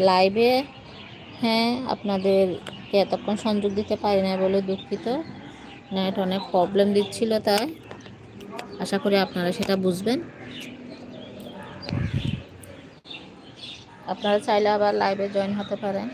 লাইভে হ্যাঁ আপনাদেরকে এতক্ষণ সংযোগ দিতে পারি না বলে দুঃখিত। নেট অনেক প্রবলেম দিচ্ছিল তাই। আশা করি আপনারা সেটা বুঝবেন। আপনারা চাইলে আবার লাইভে জয়েন হতে পারেন।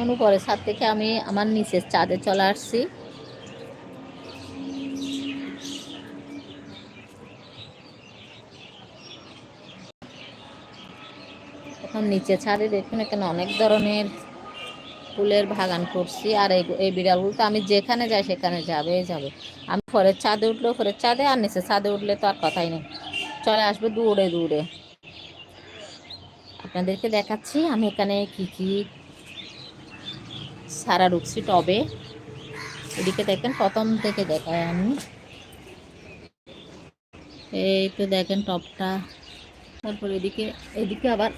এখন উপরে ছাদ থেকে আমি আমার নিচের চাঁদে চলে আসছি। এখন নিচে ছাদে দেখুন, এখানে অনেক ধরনের ফুলের বাগান করছি, আর এই বিড়ালগুলো তো আমি যেখানে যাই সেখানে যাবে যাবে। আমি ফরের ছাদে উঠলেও ফরের ছাদে, আর নিচে ছাদে উঠলে তো আর কথাই নেই। চলে আসবে দূরে দূরে। আপনাদেরকে দেখাচ্ছি, আমি এখানে কি কি সারা রুকছি টবে। এদিকে দেখেন, প্রথম থেকে দেখায় আমি। এই তো দেখেন টপটা। তারপর এদিকে এদিকে আবার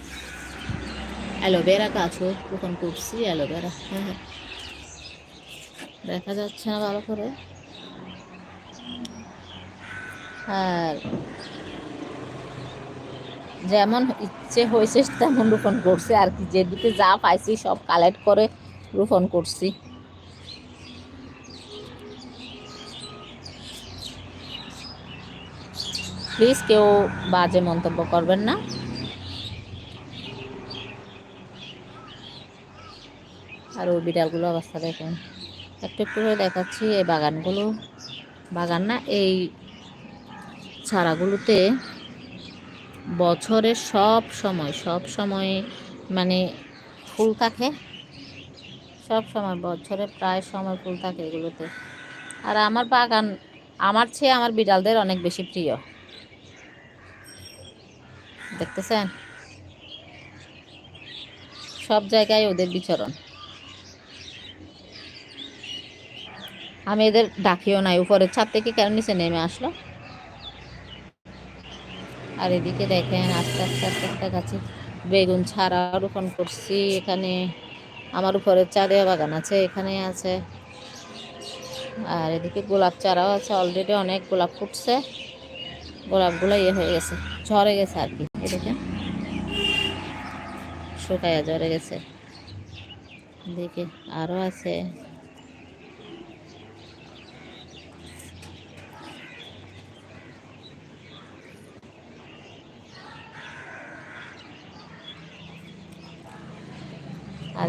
অ্যালোভেরা গাছও রোপণ করছি, অ্যালোভেরা। হ্যাঁ হ্যাঁ। দেখা যাচ্ছে না ভালো করে। আর যেমন ইচ্ছে হয়েছে, তেমন রোপণ করছে। আর কি, যেদিকে যা পাইছি সব কালেক্ট করে রোপণ করছি। প্লিজ কেউ বাজে মন্তব্য করবেন না। আর ওই বিড়ালগুলো অবস্থা দেখুন। একটু একটু করে দেখাচ্ছি এই বাগানগুলো। বাগান না, এই চারাগুলোতে বছরের সব সময় সব সময় মানে ফুল থাকে। সব সময়, বছরে প্রায় সময় ফুল থাকে এগুলোতে। আর আমার বাগান, আমার চেয়ে আমার বিড়ালদের অনেক বেশি প্রিয়। দেখতেছেন? সব জায়গায় ওদের বিচরণ। আমি এদের ডাকিও নাই, উপরের ছাদ থেকে কেন নিচে নেমে আসলো? আর এদিকে দেখেন, আস্তে আস্তে আস্তে একটা গাছে বেগুন ছাড়া রোপণ করছি এখানে। আমার উপরে চারিয়া বাগান আছে এখানে আছে। আর এদিকে গোলাপ চারাও আছে অলরেডি অনেক গোলাপ ফুটছে। গোলাপগুলো ইয়ে হয়ে গেছে, ঝরে গেছে আর কি, এদিকে। শুকাইয়া ঝরে গেছে। দেখে আরও আছে।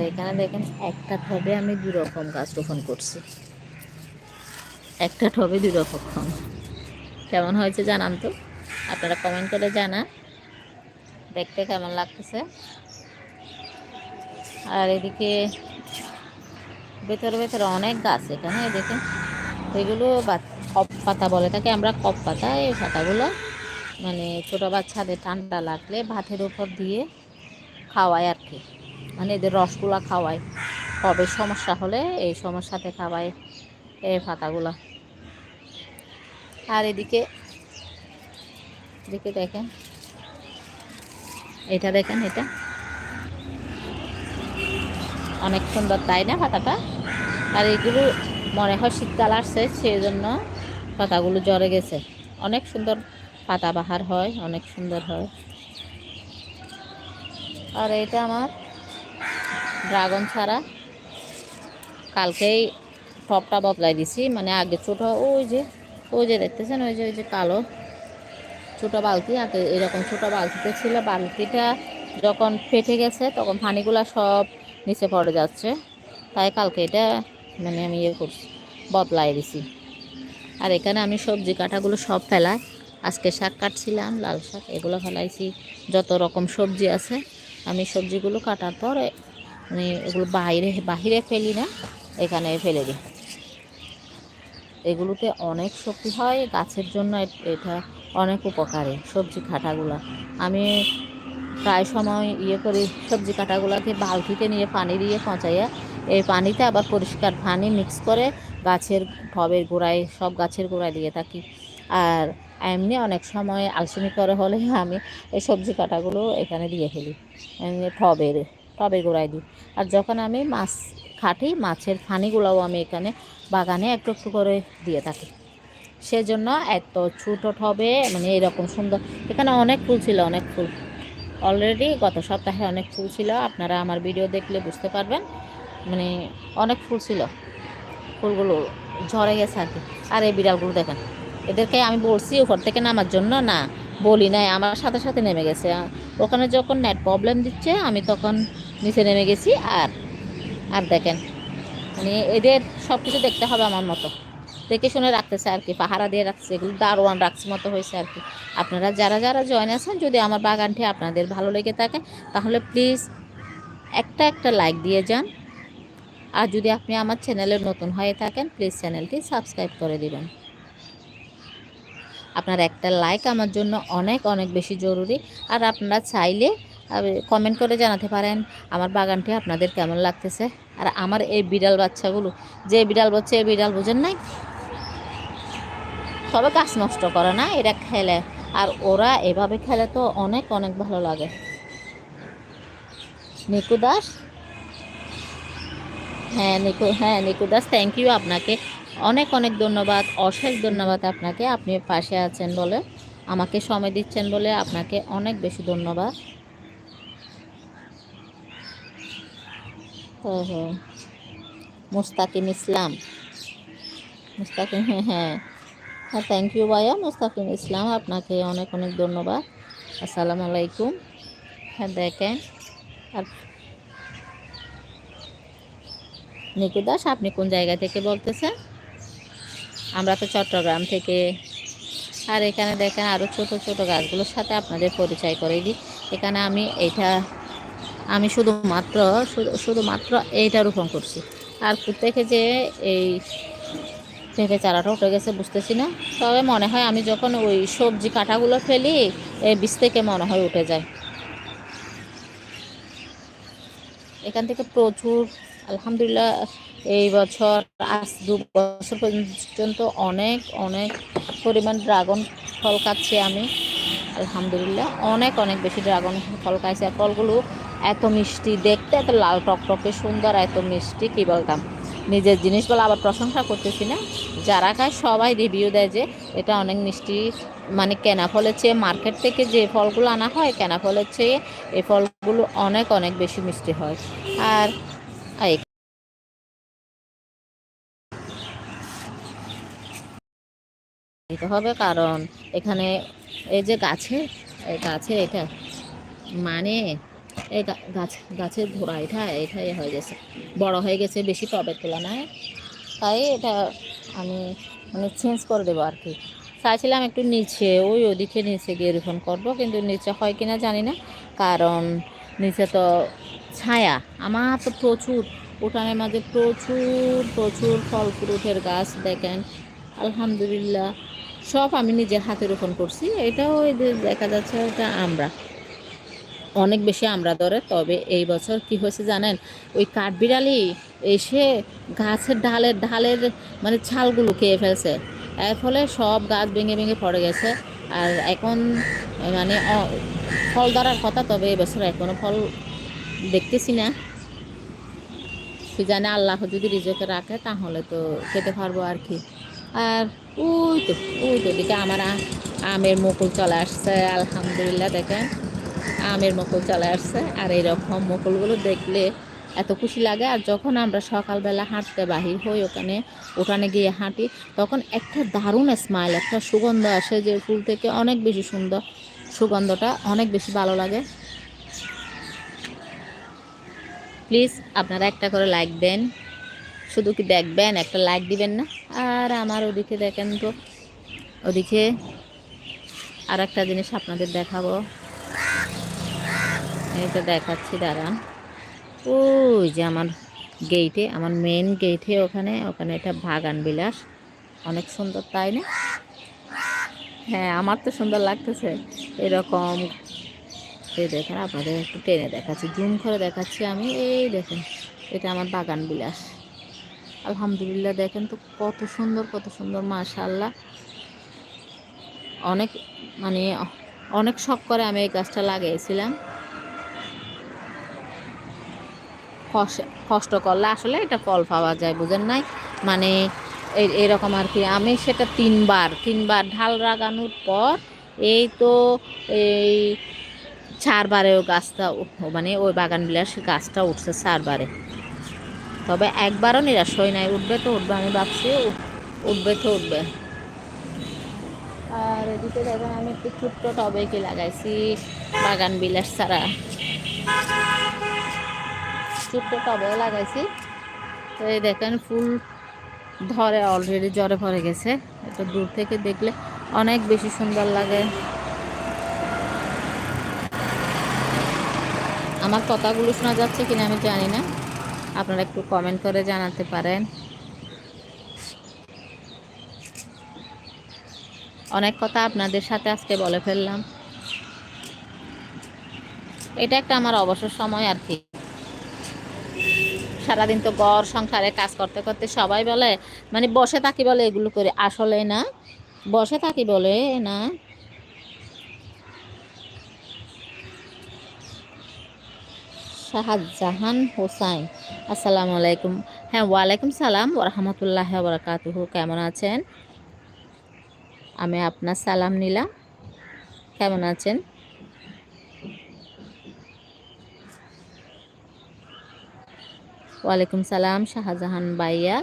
এখানে দেখেন, একটা টবে আমি দু রকম গাছ রোপণ করছি। একটা ঠবে দু রকম। কেমন হয়েছে জানান তো? আপনারা কমেন্ট করে জানান। দেখতে কেমন লাগতেছে? আর এদিকে ভেতরে ভেতরে অনেক গাছ এখানে দেখেন। এগুলো কপ পাতা বলে থাকে আমরা কপ পাতা, এই পাতাগুলো মানে ছোটো বাচ্চাদের ঠান্ডা লাগলে ভাতের উপর দিয়ে খাওয়ায় আর কি। মানে এদের রসগুলা খাওয়ায় কবে সমস্যা হলে এই সমস্যাতে খাওয়ায় এই পাতাগুলা আর এদিকে এদিকে দেখেন। এটা দেখেন এটা। অনেক সুন্দর, তাই না পাতাটা আর এগুলো মনে হয় শীতকাল আসছে সেই জন্য পাতাগুলো জ্বরে গেছে। অনেক সুন্দর পাতা বাহার হয়, অনেক সুন্দর হয়। আর এটা আমার ড্রাগন ছাড়া। কালকেই টপটা বদলাই দিছি মানে আগে ছোটো, ওই যে ওই যে দেখতেছেন, ওই যে ওই যে কালো ছোটো বালতি, আগে এরকম ছোটো বালতিতে ছিল। বালতিটা যখন ফেটে গেছে, তখন পানিগুলো সব নিচে পড়ে যাচ্ছে। তাই কালকে এটা মানে আমি ইয়ে করছি, বদলাই দিছি। আর এখানে আমি সবজি কাটাগুলো সব ফেলাই। আজকে শাক কাটছিলাম, লাল শাক, এগুলো ফেলাইছি। যত রকম সবজি আছে, আমি সবজিগুলো কাটার পরে মানে এগুলো বাইরে, বাহিরে ফেলি না, এখানে ফেলে দিই। এগুলোতে অনেক শক্তি হয়, গাছের জন্য এটা অনেক উপকারী, সবজি কাটাগুলো। আমি প্রায় সময় ইয়ে করি, সবজি কাটাগুলোকে বালতিতে নিয়ে পানি দিয়ে পচাইয়া, এই পানিতে আবার পরিষ্কার পানি মিক্স করে গাছের টবের গোড়ায়, সব গাছের গোড়ায় দিয়ে থাকি। আর এমনি অনেক সময় আলসেমি করে হলে আমি এই সবজি কাটাগুলো এখানে দিয়ে ফেলি, এমনি টবের টবে গোড়ায় দিই। আর যখন আমি মাছ খাটি, মাছের ফানিগুলোও আমি এখানে বাগানে একটু একটু করে দিয়ে থাকি। সেজন্য এত ছোটো টবে মানে এরকম সুন্দর, এখানে অনেক ফুল ছিল, অনেক ফুল। অলরেডি গত সপ্তাহে অনেক ফুল ছিল, আপনারা আমার ভিডিও দেখলে বুঝতে পারবেন। মানে অনেক ফুল ছিল। ফুলগুলো ঝরে গেছে আর কি। আর এই বিড়ালগুলো দেখেন, এদেরকে আমি বলছি উপর থেকে নামার জন্য না বলি নাই, আমার সাথে সাথে নেমে গেছে। ওখানে যখন নেট প্রবলেম দিচ্ছে, আমি তখন নিচে নেমে গেছি আর আর দেখেন মানে এদের সব কিছু দেখতে হবে আমার মতো। দেখে শুনে রাখতেছে আর কি, পাহারা দিয়ে রাখছে এগুলো দারোয়ান রাখছে মতো হয়েছে আর কি। আপনারা যারা যারা জয়েন আছেন, যদি আমার বাগানটি আপনাদের ভালো লেগে থাকে, তাহলে প্লিজ একটা একটা লাইক দিয়ে যান। আর যদি আপনি আমার চ্যানেলে নতুন হয়ে থাকেন প্লিজ চ্যানেলটি সাবস্ক্রাইব করে দিবেন। আপনার একটা লাইক আমার জন্য অনেক অনেক বেশি জরুরি। আর আপনারা চাইলে কমেন্ট করে জানাতে পারেন আমার বাগানটি আপনাদের কেমন লাগতেছে। আর আমার এই বিড়াল বাচ্চাগুলো, যে বিড়াল বাচ্চা এই বিড়াল বোঝেন নাই? সবে গাছ নষ্ট করে না, এরা খেলে। আর ওরা এভাবে খেলে তো অনেক অনেক ভালো লাগে। নিকু দাস? হ্যাঁ নিকু হ্যাঁ নিকু দাস থ্যাংক ইউ আপনাকে। অনেক অনেক ধন্যবাদ। অশেষ ধন্যবাদ আপনাকে। আপনি পাশে আছেন বলে, আমাকে সময় দিচ্ছেন বলে আপনাকে অনেক বেশি ধন্যবাদ। হ্যাঁ হ্যাঁ মুস্তাকিম ইসলাম। মুস্তাকিম হ্যাঁ হ্যাঁ। হ্যাঁ থ্যাংক ইউ ভাইয়া, মুস্তাকিম ইসলাম, আপনাকে অনেক অনেক ধন্যবাদ। আসসালামু আলাইকুম। হ্যাঁ দেখেন। আর নিকু দাস আপনি কোন জায়গা থেকে বলতেছেন? আমরা তো চট্টগ্রাম থেকে। আর এখানে দেখেন আরও ছোট ছোট গাছগুলোর সাথে আপনাদের পরিচয় করে দিই। এখানে আমি এইটা, আমি শুধুমাত্র শুধুমাত্র এইটা রোপণ করছি। আর থেকে যে এই থেকে চারাটা উঠে গেছে বুঝতেছি না। তবে মনে হয় আমি যখন ওই সবজি কাঁটাগুলো ফেলি, এই বীজ থেকে মনে হয় উঠে যায়। এখান থেকে প্রচুর আলহামদুলিল্লাহ, এই বছর, আজ দু বছর পর্যন্ত অনেক অনেক পরিমাণ ড্রাগন ফল খাচ্ছি আমি। আলহামদুলিল্লাহ, অনেক অনেক বেশি ড্রাগন ফল খাইছে। ফলগুলো এত মিষ্টি, দেখতে এত লাল, টকটকে সুন্দর, এত মিষ্টি, কী বলতাম? নিজের জিনিস বলে আবার প্রশংসা করতেছি না? যারা খায় সবাই রিভিউ দেয় যে এটা অনেক মিষ্টি মানে কেনা ফলের চেয়ে মার্কেট থেকে যে ফলগুলো আনা হয়, কেনা ফলের চেয়ে এই ফলগুলো অনেক অনেক বেশি মিষ্টি হয়। আর দিতে হবে কারণ এখানে এই যে গাছে, এই গাছের এটা মানে এই গাছ গাছের ধরা, এটা, এটাই হয়ে গেছে। বড় হয়ে গেছে বেশি টবের তুলনায়। তাই এটা আমি মানে চেঞ্জ করে দেবো আর কি। চাইছিলাম একটু নিচে, ওই ওদিকে নিচে গিয়ে রোপণ করব, কিন্তু নিচে হয় কিনা জানি না। কারণ নিচে তো ছায়া। আমার তো প্রচুর, উঠানের মাঝে প্রচুর প্রচুর ফল, ফ্রুটের গাছ, দেখেন, আলহামদুলিল্লাহ। সব আমি নিজের হাতে রোপণ করছি, এটাও দেখা যাচ্ছে এটা আমরা। অনেক বেশি আমরা ধরে, তবে এই বছর কি হয়েছে জানেন, ওই কাঠবিড়ালি এসে গাছের ডালের ঢালের মানে ছালগুলো খেয়ে ফেলছে। এর ফলে সব গাছ ভেঙে ভেঙে পড়ে গেছে। আর এখন মানে ফল ধরার কথা, তবে এবছর এখনও ফল দেখতেছি না। জানে, আল্লাহ যদি রিজকে রাখে, তাহলে তো খেতে পারব আর কি। আর ওই তো ওই তো দিকে আমার আমের মুকুল চলে আসছে, আলহামদুলিল্লাহ, দেখেন। আমের মুকুল চলে আসছে, আর এরকম মুকুলগুলো দেখলে এত খুশি লাগে আর যখন আমরা সকালবেলা হাঁটতে বাহির হই ওখানে ওখানে গিয়ে হাঁটি, তখন একটা দারুণ স্মাইল একটা সুগন্ধ আসে যে ফুল থেকে অনেক বেশি সুন্দর সুগন্ধটা, অনেক বেশি ভালো লাগে। প্লিজ আপনারা একটা করে লাইক দেন। শুধু কি দেখবেন, একটা লাইক দিবেন না। আর আমার ওদিকে দেখেন তো, ওদিকে আর একটা জিনিস আপনাদের দেখাবো। এটা দেখাচ্ছি, দাঁড়ান। ওই যে আমার গেইটে আমার মেন গেইটে ওখানে ওখানে এটা বাগান বিলাস। অনেক সুন্দর, তাই না? হ্যাঁ আমার তো সুন্দর লাগতেছে। এরকম এই দেখেন, আপনাদের একটু টেনে দেখাচ্ছি, জুম করে দেখাচ্ছি আমি। এই দেখেন, এটা আমার বাগান বিলাস। আলহামদুলিল্লাহ, দেখেন তো কত সুন্দর কত সুন্দর মাশাল্লাহ অনেক মানে অনেক শখ করে আমি এই গাছটা লাগিয়েছিলাম। কষ্ট করলে আসলে এটা ফল পাওয়া যায়, বুঝেন নাই? মানে এরকম আর কি। আমি সেটা তিনবার তিনবার ঢাল লাগানোর পর এই তো এই চারবারেও গাছটা মানে ওই বাগান বিলাস গাছটা উঠছে চারবারে। তবে একবারও নিরাশ হয় নাই, উঠবে তো উঠবে, আমি ভাবছি উঠবে তো উঠবে। আর এদিকে দেখেন আমি একটু ছোট্ট টবে কি লাগাইছি বাগান বিলাস ছাড়া। ছোট্ট টবেও লাগাইছি। তো এই দেখেন, ফুল ধরে অলরেডি জ্বরে ভরে গেছে। এটা দূর থেকে দেখলে অনেক বেশি সুন্দর লাগে। আমার কথাগুলো শোনা যাচ্ছে কিনা আমি জানি না। আপনারা একটু কমেন্ট করে জানাতে পারেন। অনেক কথা আপনাদের সাথে আজকে বলে ফেললাম। এটা একটা আমার অবসর সময় আর কি। সারাদিন তো গড় সংসারে কাজ করতে করতে সবাই বলে মানে বসে থাকি বলে এগুলো করে। আসলে না, বসে থাকি বলে না। শাহজাহান হোসাইন, আসসালামু আলাইকুম। হ্যাঁ ওয়ালাইকুম সালাম ওরহামতুল্লাহ বরকাতুহু। কেমন আছেন? আমি আপনার সালাম নিলাম। কেমন আছেন? ওয়ালাইকুম সালাম, শাহজাহান বাইয়া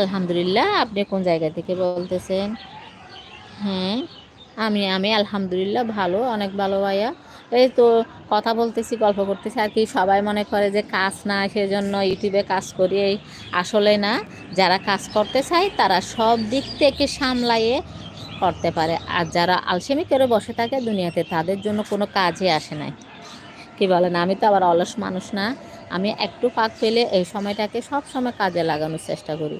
আলহামদুলিল্লাহ, আপনি কোন জায়গা থেকে বলতেছেন? হ্যাঁ আমি আমি আলহামদুলিল্লাহ ভালো, অনেক ভালো ভাইয়া। এই তো কথা বলতেছি, গল্প করতেছি, আর কি সবাই মনে করে যে কাজ না, সেজন্য ইউটিউবে কাজ করি, এই আসলে না। যারা কাজ করতে চায়, তারা সব দিক থেকে সামলাইয়ে করতে পারে। আর যারা আলসেমি করে বসে থাকে দুনিয়াতে, তাদের জন্য কোনো কাজই আসে নাই। কি বলেন? আমি তো আবার অলস মানুষ না। আমি একটু পাক পেলে এই সময়টাকে সব সময় কাজে লাগানোর চেষ্টা করি।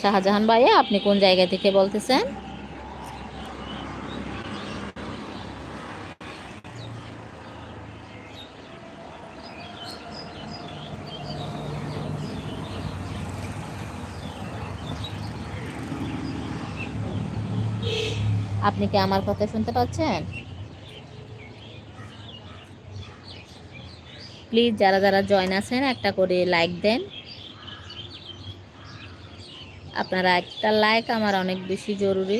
শাহজাহান ভাইয়া, আপনি কোন জায়গা থেকে বলতেছেন? আপনি কি আমার কথা শুনতে পাচ্ছেন? প্লিজ যারা যারা জয়েন আছেন, একটা করে লাইক দেন। আপনারা একটা লাইক আমার অনেক বেশি জরুরি।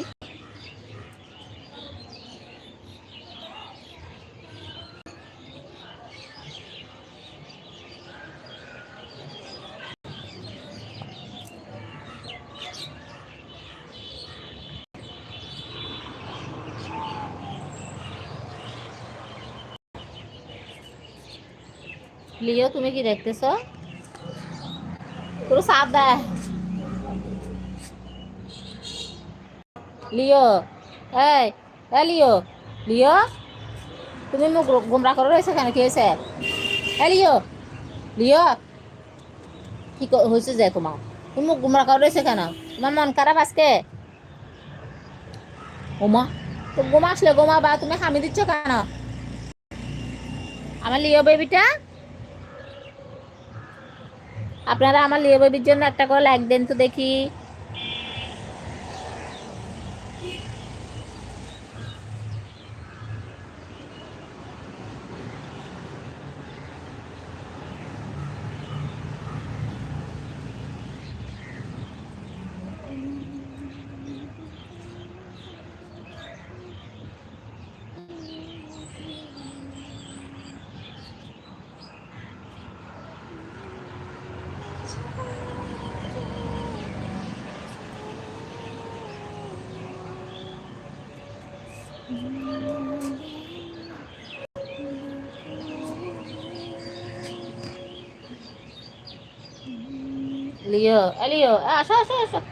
লিও, তুমি কি দেখতেছ? পুরো সাপ দেয়। লিও, এই এ লিও লিও, তুমি মুখ গুমরা করে রয়েছে কেন? কি হয়েছে? লিও লিও, কি হয়েছে যে তোমার? তুমি মুখ গুমরা করে রয়েছে কেন? তোমার মন খারাপ আজকে? ওমা তো গোমা আসলে গোমা বা তুমি হামি দিচ্ছ কেন? আমার লিও বেবিটা আপনারা আমার লিও জন্য একটা করে লাইক দেন তো দেখি। aliyo. Ah, sa, sa, sa.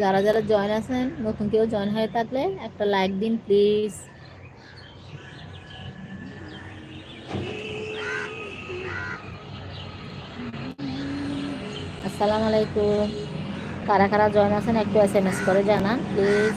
যারা যারা জয়েন আছেন, নতুন কেউ জয়েন হয়ে থাকলে একটা লাইক দিন প্লিজ আসসালামু আলাইকুম। কারা কারা জয়েন আছেন একটু এস এম এস করে জানান প্লিজ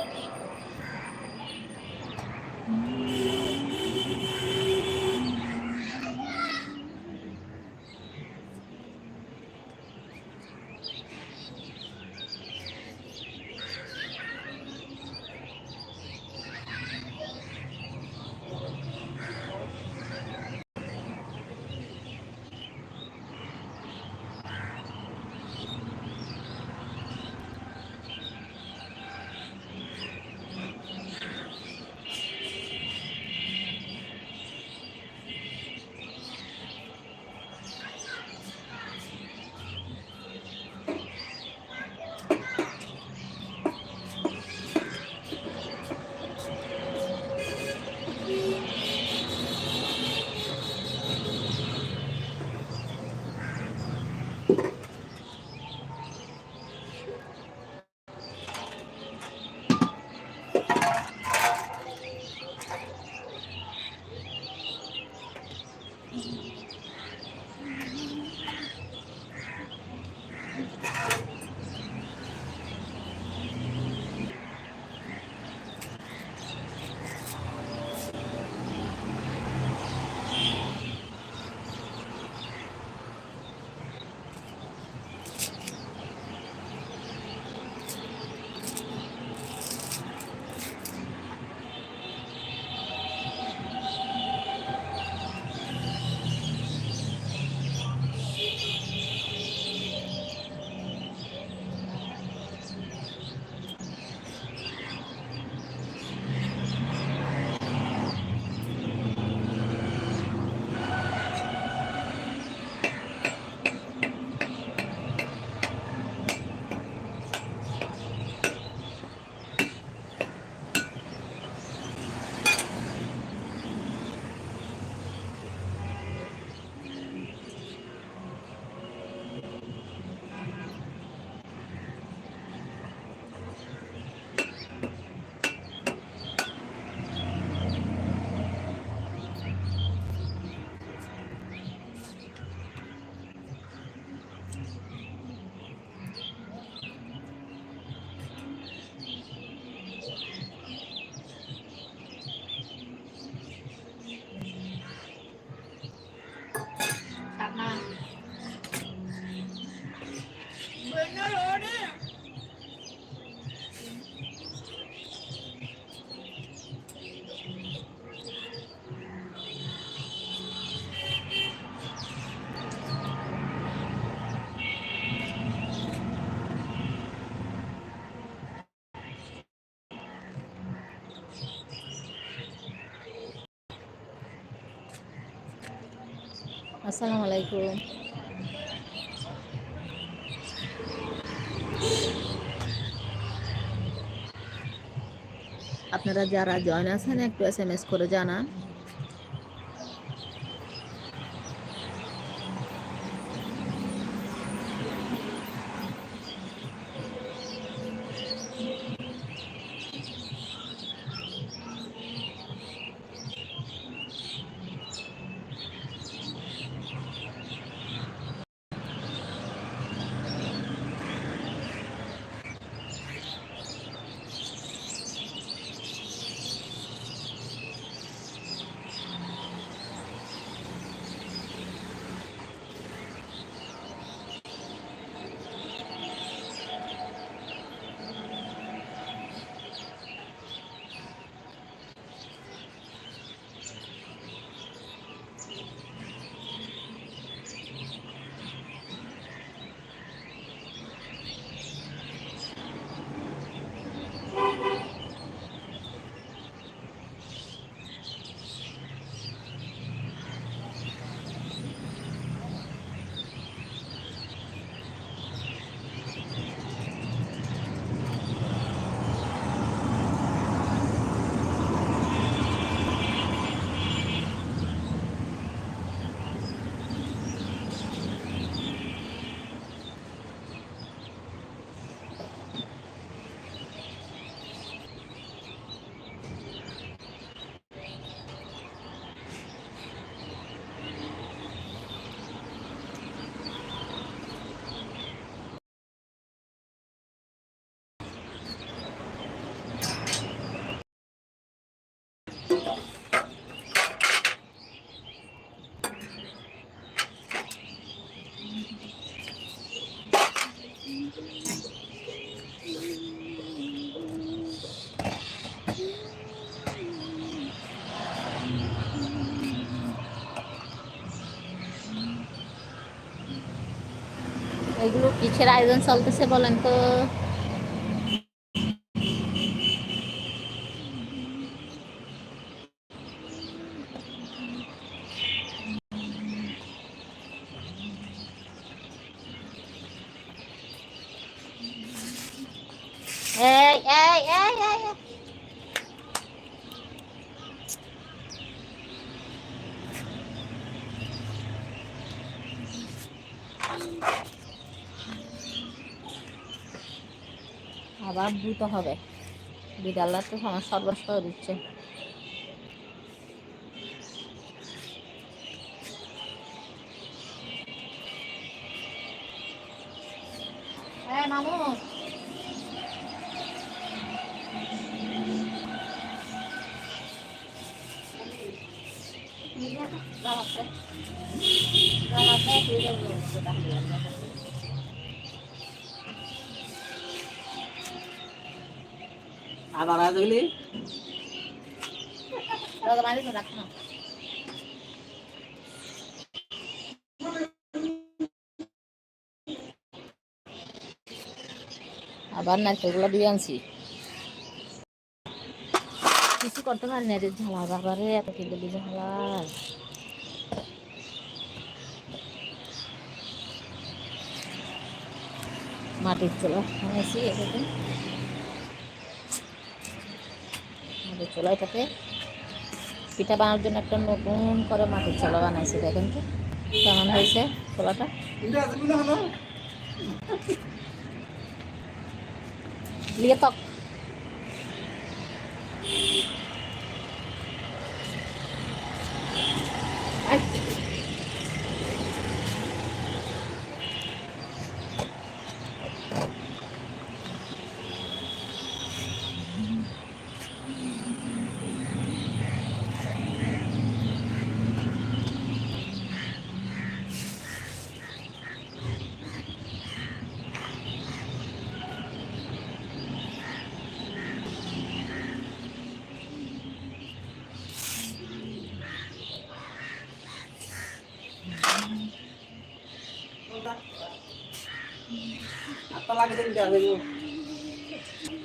আসসালামু আলাইকুম। আপনারা যারা জয়েন আছেন একটু এস এম এস করে জানান। এগুলো কিসের আয়োজন চলতেছে বলেন তো এই এই এই এই এই। আবার দ্রুত হবে। বিড়ালরা তো আমার সর্বস্ব দিচ্ছে। রাখো আবার নারকেলগুলো দিয়ে আনছি। কিছু করতে পারি না এদের ঝালা বাবারে এত কিন্তু ঝালা। মাটির চোলা বানাইছি এটাকে মাটির চোলাটাকে পিঠা বানানোর জন্য একটা নতুন করে মাটির ছোলা বানাইছি দেখেন তো। কেমন হয়েছে হলো। লিয়ে তক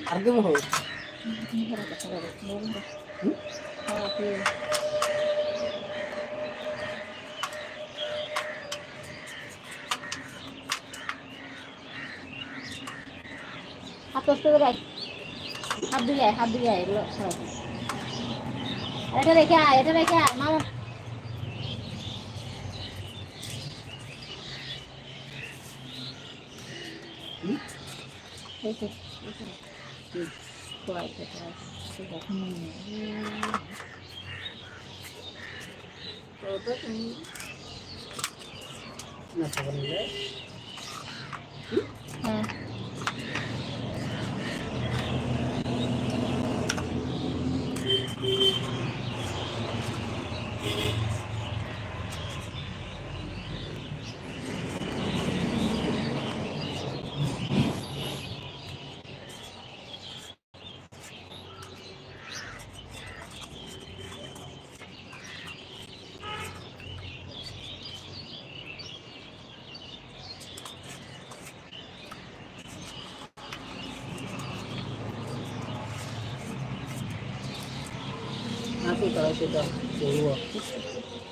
අර්ගම හෝ අපස්තකරයි හබ්දුයයි හබ්දුයයි ලොක්ෂරයි එතර එකා එතර එකා করে আয়। হাত দিয়ে আয় হাত দিয়ে আয় এগুলো সরাই। এটা